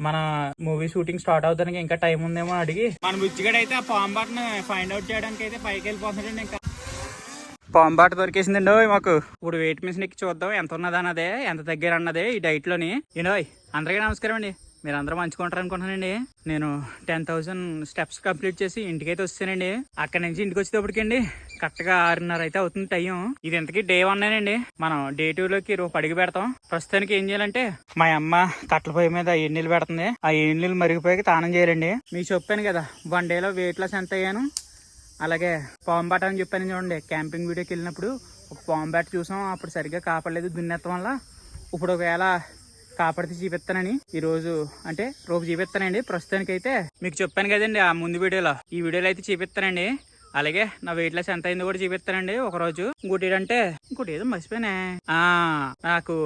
మన movie shooting start అవుతానికి ఇంకా time ఉందేమో అడిగి. మన బుజ్జిగడ అయితే ఆ పాము ఫైండ్ అవుట్ చేయడానికి అయితే పైకి వెళ్ళిపోతున్నాడు ఇంకా. పాము బాట దొరికేసిందండి మాకు. ఇప్పుడు వెయిట్ మిషన్ ఎక్కి చూద్దాం ఎంత ఉన్నది అన్నదే ఎంత దగ్గర అన్నదే ఈ డైట్లోని. అందరికీ నమస్కారం అండి. మీరు అందరూ మంచుకుంటారు అనుకుంటున్నానండి నేను టెన్ థౌసండ్ స్టెప్స్ కంప్లీట్ చేసి ఇంటికైతే వస్తానండి. అక్కడ నుంచి ఇంటికి వచ్చేటప్పటికండి కరెక్ట్గా ఆరున్నర అయితే అవుతుంది టైం. ఇది ఇంతకీ డే వన్ అండి మనం డే టూ లోకి రూపు అడిగి పెడతాం. ప్రస్తుతానికి ఏం చేయాలంటే మా అమ్మ కట్టల పొయ్యి మీద ఎన్నీళ్ళు పెడుతుంది. ఆ ఎన్నీళ్ళు మరిగిపోయి తానం చేయాలండి. మీకు చెప్పాను కదా వన్ డేలో వెయిట్ లాస్ ఎంత అయ్యాను? అలాగే పాము అని చెప్పాను చూడండి. క్యాంపింగ్ వీడియోకి వెళ్ళినప్పుడు ఒక పాము చూసాం. అప్పుడు సరిగ్గా కాపాడలేదు దున్నెత్తం వల్ల. ఇప్పుడు ఒకవేళ కాపాడితే చూపిస్తానని ఈ రోజు అంటే రేపు చూపిస్తానండి ప్రస్తుతానికైతే మీకు చెప్పాను కదండి ఆ ముందు వీడియోలో. ఈ వీడియోలో అయితే చూపిస్తానండి. అలాగే నా వెయిట్ లాస్ ఎంత అయిందో కూడా చూపిస్తానండి ఒక రోజు ఇంకోటి ఏంటంటే ఇంకోటి ఏదో మర్చిపోయినా. ఆ నాకు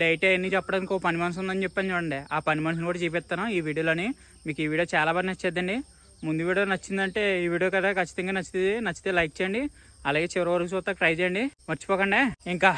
డైట్ అన్ని చెప్పడానికి ఒక పని మనసు ఉందని చెప్పాను చూడండి. ఆ పని మనిషిని కూడా చూపిస్తాను ఈ వీడియోలోని. మీకు ఈ వీడియో చాలా బాగా నచ్చేదండి ముందు వీడియో నచ్చిందంటే ఈ వీడియో కదా ఖచ్చితంగా నచ్చుతుంది నచ్చితే లైక్ చేయండి. అలాగే చివరి వరకు చూస్తా ట్రై చేయండి. మర్చిపోకండి. ఇంకా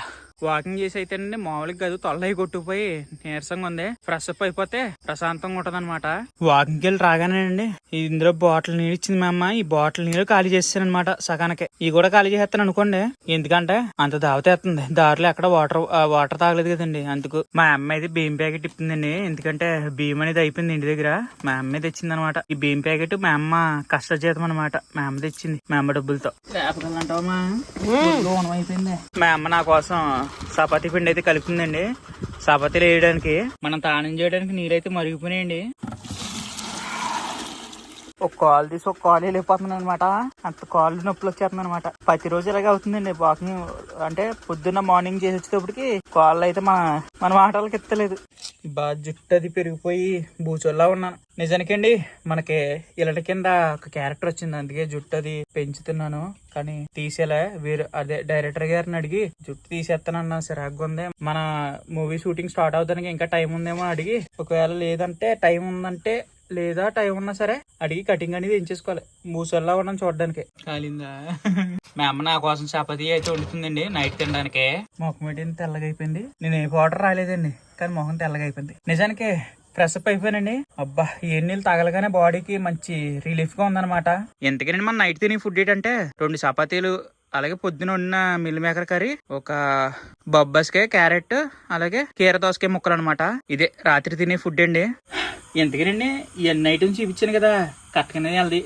వాకింగ్ చేసి అయితేనండి మామూలుగా కాదు తొల్లయి కొట్టుకుపోయి నీరసంగా ఉంది. ఫ్రెష్ అప్ అయిపోతే ప్రశాంతంగా ఉంటది అనమాట వాకింగ్కి వెళ్ళి రాగానేనండి ఇందులో బాటిల్ నీళ్ళు ఇచ్చింది మా అమ్మ ఈ బాటిల్ నీళ్ళు ఖాళీ చేస్తాను అనమాట సగానికి. ఇవి కూడా ఖాళీ చేస్తాను అనుకోండి ఎందుకంటే అంత దావతేస్తుంది దారిలో ఎక్కడ వాటర్ వాటర్ తాగలేదు కదండి అందుకు. మా అమ్మ అయితే బియ్యం ప్యాకెట్ ఇప్పిందండి ఎందుకంటే బియ్యం అనేది అయిపోయింది ఇంటి దగ్గర. మా అమ్మే తెచ్చింది అనమాట ఈ బియ్యం ప్యాకెట్ మా అమ్మ కష్ట జీతం అనమాట మా అమ్మ తెచ్చింది మా అమ్మ డబ్బులతో. అయిపోయింది మా అమ్మ నా కోసం చపాతీ పిండి అయితే కలుపుతుందండి. చపాతీలు వేయడానికి. మనం తానం చేయడానికి నీరైతే మరిగిపోయినాయండి. ఒక కాల్ తీసి ఒక కాలు వెళ్ళిపోతుంది అనమాట అంత కాళ్ళు నొప్పులు వచ్చేస్తుంది అనమాట ప్రతిరోజు ఇలాగే అవుతుందండి వాకింగ్ అంటే పొద్దున్న మార్నింగ్ చేసి వచ్చేటప్పటికి కాళ్ళు అయితే మన మన మాటలకి ఎత్తలేదు. బాగా జుట్టు అది పెరిగిపోయి బూచోల్లా ఉన్నాను. నిజానికండి మనకి ఇలాంటి కింద ఒక క్యారెక్టర్ వచ్చింది. అందుకే జుట్టు అది పెంచుతున్నాను. కానీ తీసేలా వీరు. అదే డైరెక్టర్ గారిని అడిగి జుట్టు తీసేస్తానన్నా సిరాగ్గా ఉంది. మన మూవీ షూటింగ్ స్టార్ట్ అవుతానికి ఇంకా టైం ఉందేమో అడిగి ఒకవేళ లేదంటే టైం ఉందంటే లేదా టైం ఉన్నా సరే అడిగి కటింగ్ అనేది ఎంచేసుకోవాలి మూసల్లా ఉన్నాం చూడడానికి. కాలిందా? మా అమ్మ నా కోసం చపాతీ అయితే వండుతుందండి నైట్ తినడానికి. మొఖం ఏంటి తెల్లగా అయిపోయింది? నేను ఏ పౌడర్ రాలేదండి కానీ మొహం తెల్లగా అయిపోయింది. నిజానికి ఫ్రెష్ అప్ అయిపోయానండి. అబ్బా ఈ నీళ్ళు తగలగానే బాడీకి మంచి రిలీఫ్గా ఉందన్నమాట. ఎందుకంటే మన నైట్ తినే ఫుడ్ ఏంటంటే రెండు చపాతీలు అలాగే పొద్దున ఉన్న మిల్ మేకర్ కర్రీ ఒక బొబ్బస్కాయ క్యారెట్ అలాగే కీర దోసకాయ ముక్కలు అనమాట ఇదే రాత్రి తినే ఫుడ్ అండి. ఎందుకనండి ఇవన్నీ ఐటమ్స్ చూపించాను కదా కరెక్ట్గానే హెల్దీ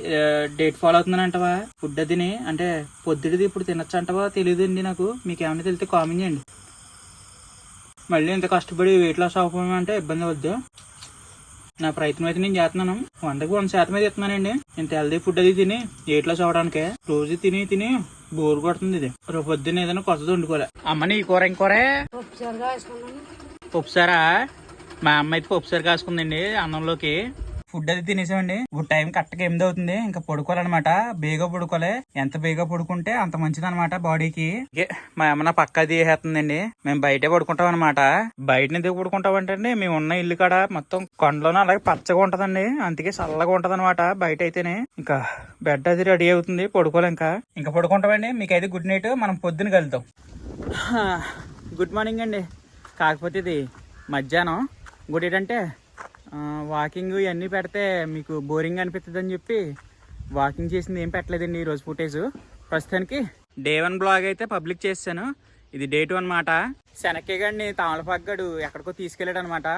డేట్ ఫాలో అవుతుందని అంటవా? ఫుడ్ అదిని అంటే పొద్దుటిది ఇప్పుడు తినొచ్చు అంటవా? తెలియదండి నాకు. మీకు ఏమైనా తెలితే కామెంట్ చేయండి. మళ్ళీ ఇంత కష్టపడి వెయిట్ లాస్ అవ్వమంటే ఇబ్బంది అవద్దు నా ప్రయత్నం అయితే నేను చేస్తున్నాను. వందకి వంద శాతం అయితే ఇస్తున్నానండి. ఇంత హెల్దీ ఫుడ్ అది తిని వెయిట్ లాస్ అవ్వడానికి రోజు తిని తిని బోర్ కొడుతుంది ఇది. రేపు పొద్దున్న ఏదైనా కొత్తది వండుకోలే అమ్మ నీ కూర ఇంకోరే పప్పుసారా మా అమ్మ అయితే ఒకసారి కాసుకుందండి అన్నంలోకి. ఫుడ్ అది తినేసామండి. ఇప్పుడు టైం కరెక్ట్గా ఎనిమిది అవుతుంది. ఇంకా పడుకోవాలన్నమాట. బేగా పడుకోలే ఎంత బేగా పడుకుంటే అంత మంచిది అనమాట బాడీకి మా అమ్మ నా పక్క తీసేస్తుందండి మేము బయటే పడుకుంటాం అనమాట బయట ఎందుకు పడుకుంటాం అంటే మేము ఉన్న ఇల్లు కాడ మొత్తం కొండలోనే అలాగే పచ్చగా ఉంటదండి. అందుకే చల్లగా ఉంటది అనమాట బయట అయితేనే ఇంకా బెడ్ అది రెడీ అవుతుంది. పడుకోలే ఇంకా. ఇంకా పడుకుంటామండి. మీకైతే గుడ్ నైట్. మనం పొద్దున కలుద్దాం. గుడ్ మార్నింగ్ అండి. కాకపోతే ఇది మధ్యాహ్నం. ఇంకోటి ఏంటంటే వాకింగ్ ఇవన్నీ పెడితే మీకు బోరింగ్ అనిపిస్తుంది అని చెప్పి వాకింగ్ చేసింది ఏం పెట్టలేదండి ఈరోజు ఫుటేజ్. ప్రస్తుతానికి డే వన్ బ్లాగ్ అయితే పబ్లిక్ చేశాను ఇది డే టూ అనమాట శనక్కే గడిని ఎక్కడికో తీసుకెళ్ళాడు అనమాట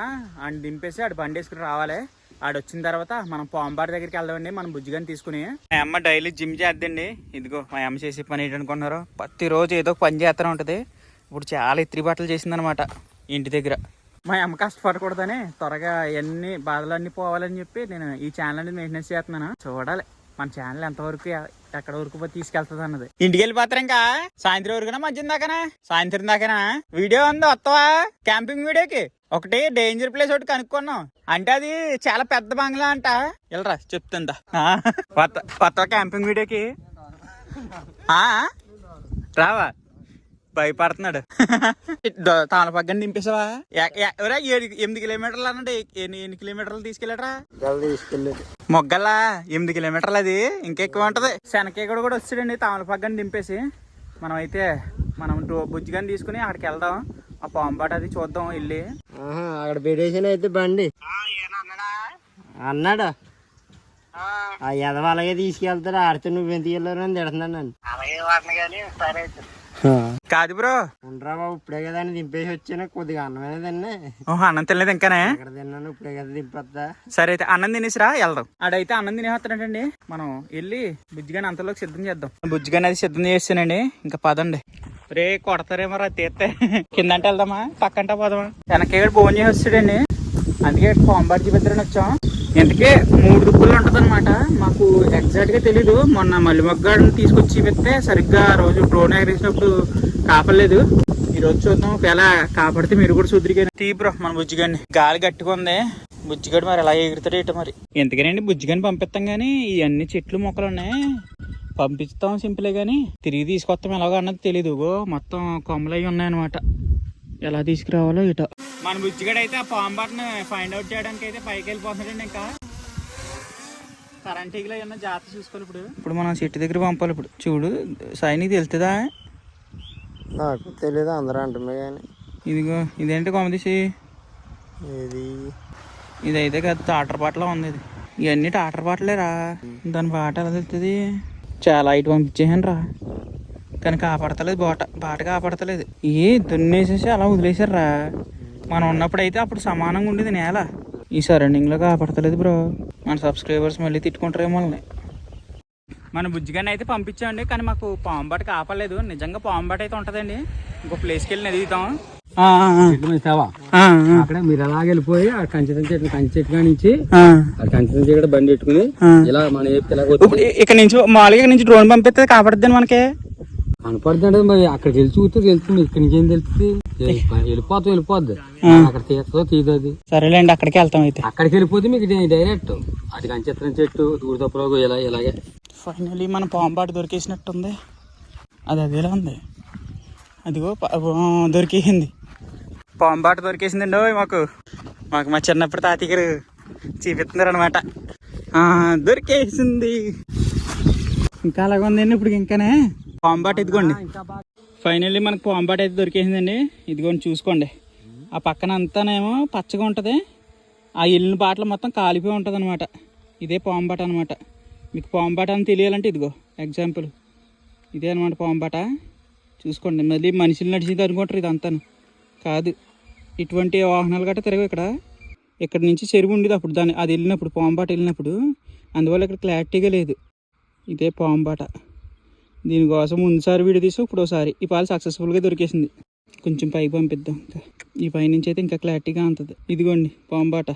ఆయన దింపేసి ఆడు బండి వేసుకుని రావాలి. ఆడు వచ్చిన తర్వాత మనం పాంబార్ దగ్గరికి వెళ్దామండి మనం బుజ్జిగాని తీసుకుని. మా అమ్మ డైలీ జిమ్ చేద్దండి. ఇదిగో మా అమ్మ చేసే పని ఏంటనుకున్నారు ప్రతిరోజు ఏదో ఒక పని చేస్తూనే ఉంటుంది. ఇప్పుడు చాలా ఇత్రి బట్టలు చేసిందనమాట ఇంటి దగ్గర. మా అమ్మ కష్టపడకూడదని త్వరగా అన్ని బాధలన్నీ పోవాలని చెప్పి నేను ఈ ఛానల్ అనేది మెయింటెనెన్స్ చేస్తున్నాను. చూడాలి. మన ఛానల్ ఎంతవరకు ఎక్కడ వరకు పోయి తీసుకెళ్తుంది అన్నది. ఇంటికి వెళ్ళిపోతారు ఇంకా? సాయంత్రం వరకునా మధ్యాహ్నం దాకానా? సాయంత్రం దాకానా? వీడియో ఉంది వస్తావా? క్యాంపింగ్ వీడియోకి. ఒకటి డేంజర్ ప్లేస్ ఒకటి కనుక్కున్నాం. అంటే అది చాలా పెద్ద బంగ్లా అంట. వెళ్ళరా చెప్తుందా కొత్త క్యాంపింగ్ వీడియోకి. రావా? భయపడుతున్నాడు. తాళపగ్గని నింపేసావా ఎనిమిది కిలోమీటర్లు అనండి ఎన్ని ఎన్ని కిలోమీటర్లు తీసుకెళ్ళాడరా? మొగ్గల్లా ఎనిమిది కిలోమీటర్లు అది. ఇంకెక్కువ ఉంటది. శనకేగడ కూడా వచ్చాడండి తామలపగ్గని దింపేసి. మనం అయితే మనం టూ బుజ్జిగాని తీసుకుని అక్కడికి వెళ్దాం. ఆ పాంబాట అది చూద్దాం వెళ్ళి. అక్కడ పెట్టేసిన అయితే బండి. అన్నాడా? ఆ. ఎదవ అలాగే తీసుకెళ్తాడు. ఆడితే నువ్వు ఎందుకు వెళ్ళారు అని తిడుతున్నాను నన్ను. కాదు బ్రో. ఉండరా బాబు ఇప్పుడే కదా అని దింపేసి వచ్చాను. కొద్దిగా అన్నమైన తిన్నా. ఓహో అన్నం తినలేదు ఇంకానే? ఎక్కడ తిన్నాను? ఇప్పుడే కదా దింపొద్దా సరే అయితే అన్నం తినేసిరా వెళ్దాం. ఆడైతే అన్నం తినేస్తున్నాడండి మనం వెళ్ళి బుజ్జిగాని అంతలోకి సిద్ధం చేద్దాం. బుజ్జిగాని అది సిద్ధం చేస్తానండి ఇంకా పదండి. రే కొడతారేమో రా తీస్తే కిందంటే వెళ్దామా? పక్కంట పోదామా? వెనకేడు ఫోన్ చేసి వస్తాడండి. అందుకే పాంబాటి చూపిద్దారని వచ్చాం. ఇంతకే మూడు దుప్పులు ఉంటుందన్నమాట. అనమాట మాకు ఎగ్జాక్ట్గా తెలీదు. మొన్న మల్లిమొగ్గాడిని తీసుకొచ్చి చూపిస్తే సరిగ్గా రోజు డ్రోన్ ఎగరేసినప్పుడు కాపలేదు ఈరోజు చూద్దాం. ఒకవేళ కాపాడితే మీరు కూడా చూద్దరికైనా తీ బ్రో మన బుజ్జిగాడిని. గాలి గట్టుకుంది బుజ్జిగాడు మరి ఎలా ఎగురుతాడు ఇటు మరి. ఎందుకనండి బుజ్జిగాని పంపిస్తాం కానీ ఇవన్నీ చెట్లు మొక్కలు ఉన్నాయి. పంపిస్తాం సింపులే కానీ తిరిగి తీసుకొస్తాం ఎలాగో అన్నది తెలీదు. మొత్తం కొమ్మలు అవి ఉన్నాయన్నమాట. ఎలా తీసుకురావాలో ఇట మన బుజ్జిగాడు అయితే ఆ పాంబాట్ని ఫైండ్ అవుట్ చేయడానికి అయితే పైకి వెళ్ళిపోతున్నాడండి ఇంకా. కరెంట్ ఈగలు ఏమన్నా జాగ్రత్త చూసుకోవాలి ఇప్పుడు? ఇప్పుడు మనం చెట్టు దగ్గర పంపాలి ఇప్పుడు. చూడు సైనికి తెలుతుందా? నాకు తెలియదు అందరూ అంటున్నా కానీ. ఇదిగో ఇదేంటి కొమ్మ తీసి ఇది ఇదైతే కాదు టాటర్ పాటలో ఉంది ఇది. ఇవన్నీ టాటర్ పాటలేరా? దాని బాట ఎలా తెలుస్తుంది? చాలా ఇటు పంపించేసాను రా కానీ కాపాడతలేదు బాట బాట కాపాడతలేదు. ఏ దున్నేసేసి అలా వదిలేసారా మనం ఉన్నప్పుడు అయితే అప్పుడు సమానంగా ఉండేది నేల. ఈ సరౌండింగ్లో కాపాడతలేదు బ్రో మన సబ్స్క్రైబర్స్ మళ్ళీ తిట్టుకుంటారేమో వాళ్ళని. మన బుజ్జిగాన్ని అయితే పంపించామండి కానీ మాకు పాంబాట కాపాడలేదు. నిజంగా పాంబాట అయితే ఉంటుందండి. ఇంకో ప్లేస్కి వెళ్ళి ఎదుగుతాం అక్కడ మీరు అలాగే వెళ్ళిపోయి ఆ కంచెతం చెట్టు కంచె చెట్టు కాడి నుంచి ఆ. కంచెతం చెట్టు బండి పెట్టుకుని ఇలా మన ఇక్కడ నుంచి మామూలుగా ఇక్కడ నుంచి డ్రోన్ పంపిస్తే కాపాడుద్దని మనకి. కనపడుతుంటే మరి అక్కడికి వెళ్ళి చూస్తే తెలుస్తుంది ఇక్కడి నుంచి ఏం తెలుస్తుంది? వెళ్ళిపోతాం వెళ్ళిపోద్ది. అక్కడ తీస్తుందో తీయదు సరేలేండి అక్కడికి వెళ్తాం అయితే. అక్కడికి వెళ్ళిపోతే మీకు డైరెక్ట్ అది కంచెత్తం చెట్టు దూరతప్పులో ఇలా ఇలాగే. ఫైనలీ మన పాంబాట దొరికేసినట్టుంది. అది అదేలా ఉంది. అదిగో దొరికేసింది. పాంబాట దొరికేసిందండి మాకు. మాకు మా చిన్నప్పుడు తాతయ్య గారు చూపిస్తున్నారు అనమాట దొరికేసింది. ఇంకా అలాగ ఉందండి ఇప్పుడు ఇంకానే. పాంబాట ఇదిగోండి. ఫైనల్లీ మనకు పాంబాట అయితే దొరికేసిందండి. ఇదిగోండి చూసుకోండి. ఆ పక్కన అంతానేమో పచ్చగా ఉంటుంది. ఆ వెళ్ళిన బాటలు మొత్తం కాలిపోయి ఉంటుంది అనమాట ఇదే పాంబాట అనమాట మీకు పాంబాట అని తెలియాలంటే ఇదిగో ఎగ్జాంపుల్ ఇదే అనమాట పాంబాట. చూసుకోండి మళ్ళీ మనుషులు నడిచింది అనుకుంటారు ఇదంతాను. కాదు ఇటువంటి వాహనాలు గట్రా తిరగవు ఇక్కడ. ఇక్కడ నుంచి చెరువు ఉండేది అప్పుడు దాని అది వెళ్ళినప్పుడు పాంబాట వెళ్ళినప్పుడు. అందువల్ల ఇక్కడ క్లారిటీగా లేదు. ఇదే పాంబాట. దీనికోసం ముందుసారి వీడియో తీసి ఇప్పుడు ఒకసారి ఈ పాలు సక్సెస్ఫుల్గా దొరికేసింది. కొంచెం పైకి పంపిద్దాం. ఇంకా ఈ పై నుంచి అయితే ఇంకా క్లారిటీగా ఉంటుంది. ఇదిగోండి పాంబాట.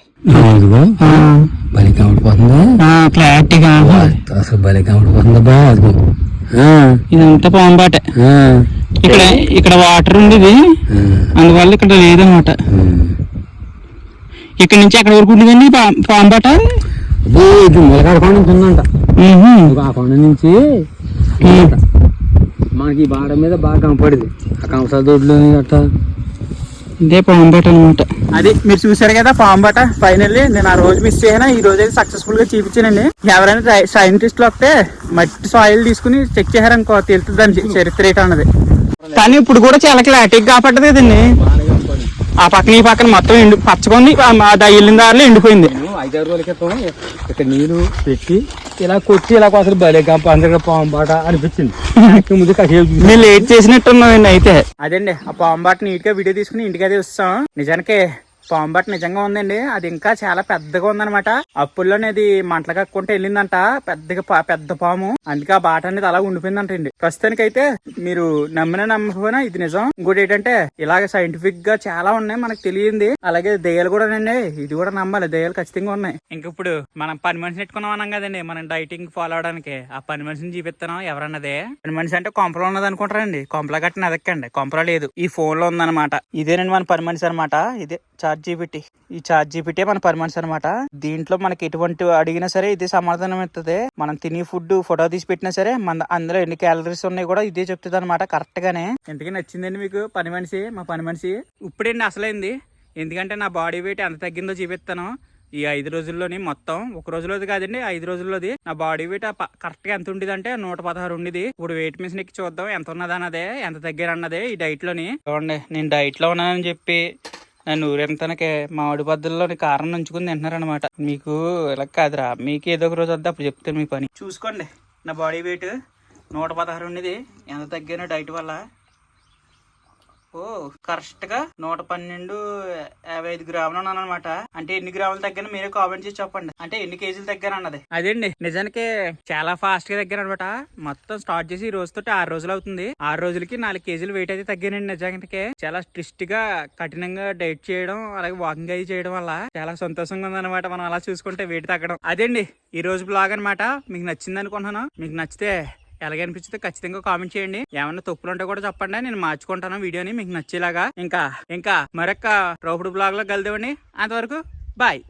క్లారిటీగా అసలు బలి కనబడిపోతుందా ఇదంతా పాంబాటే. ఇక్కడ ఇక్కడ వాటర్ ఉండేది అందువల్ల ఇక్కడ లేదనమాట. ఇక్కడ నుంచి ఎక్కడ వరకు ఉండేదండి పాంబాట? ఇది ములగాడ కొండ నుంచి ఉందంట. ఆ కొండ నుంచి. మనకి ఈ బాడ మీద బాగా కనపడింది ఆ కంసాల దొడ్లు అట్లా ఇదే పాంబాట అనమాట అది మీరు చూసారు కదా పాంబాట ఫైనల్లీ నేను ఆ రోజు మిస్ చేయనా? ఈ రోజు అయితే సక్సెస్ఫుల్గా చూపించానండి ఎవరైనా సైంటిస్టులు వస్తే మట్టి సాయిల్ తీసుకుని చెక్ చేశారనుకో తెలుస్తుంది దాని చరిత్ర ఏంటి అన్నది. కానీ ఇప్పుడు కూడా చాలా క్లారిటీగా కాపాడదు కదండి. ఆ పక్కన ఈ పక్కన మొత్తం ఎండు పచ్చకొని వెళ్ళిన దారిలో ఎండిపోయింది. నేను ఐదారు రోజుల క్రితం ఇక్కడ నీళ్ళు పెట్టి ఇలా కొట్టి ఇలా అసలు బలే గంప అందరికీ పాంబాట అనిపించింది. ముందు మేము లేట్ చేసినట్టున్నామండి అయితే? అదండి ఆ పాంబాట నీట్గా వీడియో తీసుకుని ఇంటికి అయితే వస్తాం. నిజానికి పాంబాట నిజంగా ఉందండి. అది ఇంకా చాలా పెద్దగా ఉందన్నమాట. అప్పుల్లోనే అది మంటలు కక్కుంటే వెళ్ళిందంట. పెద్దగా పెద్ద పాము. అందుకే ఆ బాట అనేది అలా ఉండిపోయిందంటండి ప్రస్తుతానికి అయితే మీరు నమ్మినా నమ్మకపోయినా ఇది నిజం. ఇంకోటి ఏంటంటే ఇలాగ సైంటిఫిక్గా చాలా ఉన్నాయి మనకు తెలియంది. అలాగే దయ్యాలు కూడా అండి ఇది కూడా నమ్మాలి. దయ్యాలు ఖచ్చితంగా ఉన్నాయి. ఇంక ఇప్పుడు మనం పని మనిషిని పెట్టుకున్నాం అన్నాం కదండి. మనం డైటింగ్ ఫాలో అవడానికి. ఆ పని మనిషిని చూపిస్తున్నాం. ఎవరన్నదే? పని మనిషి అంటే కొంపలో ఉన్నది అనుకుంటారండి. కొంపలో కట్టిన ఎదక్కండి కొంపలో లేదు. ఈ ఫోన్లో ఉందన్నమాట. ఇదేనండి మన పని మనిషి అనమాట ఇదే చార్ట్ జీపీటీ. ఈ చార్ట్ జీపీటీ మన పని మనిషి అనమాట దీంట్లో మనకి ఎటువంటి అడిగినా సరే ఇదే సమాధానం ఇస్తుంది మనం తినే ఫుడ్ ఫోటో తీసి పెట్టినా సరే మన అందులో ఎన్ని క్యాలరీస్ ఉన్నాయి కూడా ఇదే చెప్తుంది అనమాట కరెక్ట్ గానే. ఎందుకని నచ్చిందండి మీకు? పని మనిషి మా పని మనిషి? ఇప్పుడండి అసలైంది. ఎందుకంటే నా బాడీ వెయిట్ ఎంత తగ్గిందో చూపిస్తాను. ఈ ఐదు రోజుల్లోని మొత్తం ఒక రోజులోది కాదండి ఐదు రోజుల్లోది నా బాడీ వెయిట్ కరెక్ట్గా ఎంత ఉండేది అంటే నూట పదహారు ఉండేది. ఇప్పుడు వెయిట్ మిషన్ ఎక్కి చూద్దాం ఎంత ఉన్నది అన్నదే ఎంత అన్నదే ఈ డైట్లోని. చూడండి నేను డైట్లో ఉన్నానని చెప్పి నన్ను ఊరెంతనకే మామిడి బద్దల్లోని కారం నంచుకుని తింటున్నారనమాట మీకు ఇలా కాదురా మీకు ఏదో ఒక రోజు వద్ద అప్పుడు చెప్తాను మీ పని. చూసుకోండి నా బాడీ వెయిట్ నూట పదహారు ఉండేది ఎంత తగ్గిన డైట్ వల్ల కరెక్ట్గా నూట పన్నెండు యాభై ఐదు గ్రాములు ఉన్నాను అనమాట అంటే ఎన్ని గ్రాములు తగ్గాను మీరే కామెంట్ చేసి చెప్పండి. అంటే ఎన్ని కేజీలు తగ్గాను అన్నది. అదేండి నిజానికి చాలా ఫాస్ట్గా తగ్గాను అనమాట మొత్తం స్టార్ట్ చేసి ఈ రోజుతో ఆరు రోజులు అవుతుంది. ఆరు రోజులకి నాలుగు కేజీలు వెయిట్ అయితే తగ్గానండి నిజానికి. చాలా స్ట్రిక్ట్గా కఠినంగా డైట్ చేయడం అలాగే వాకింగ్ అది చేయడం వల్ల చాలా సంతోషంగా ఉందన్నమాట మనం అలా చూసుకుంటే వెయిట్ తగ్గడం. అదేండి ఈ రోజు బ్లాగ్ అనమాట మీకు నచ్చింది అనుకుంటున్నాను. మీకు నచ్చితే ఎలాగ అనిపించితే ఖచ్చితంగా కామెంట్ చేయండి. ఏమైనా తప్పులు ఉంటే కూడా చెప్పండి. నేను మార్చుకుంటాను వీడియోని. మీకు నచ్చేలాగా. ఇంకా ఇంకా మరొక రోపుడు బ్లాగ్లో కలుద్దామండి. అంతవరకు బాయ్.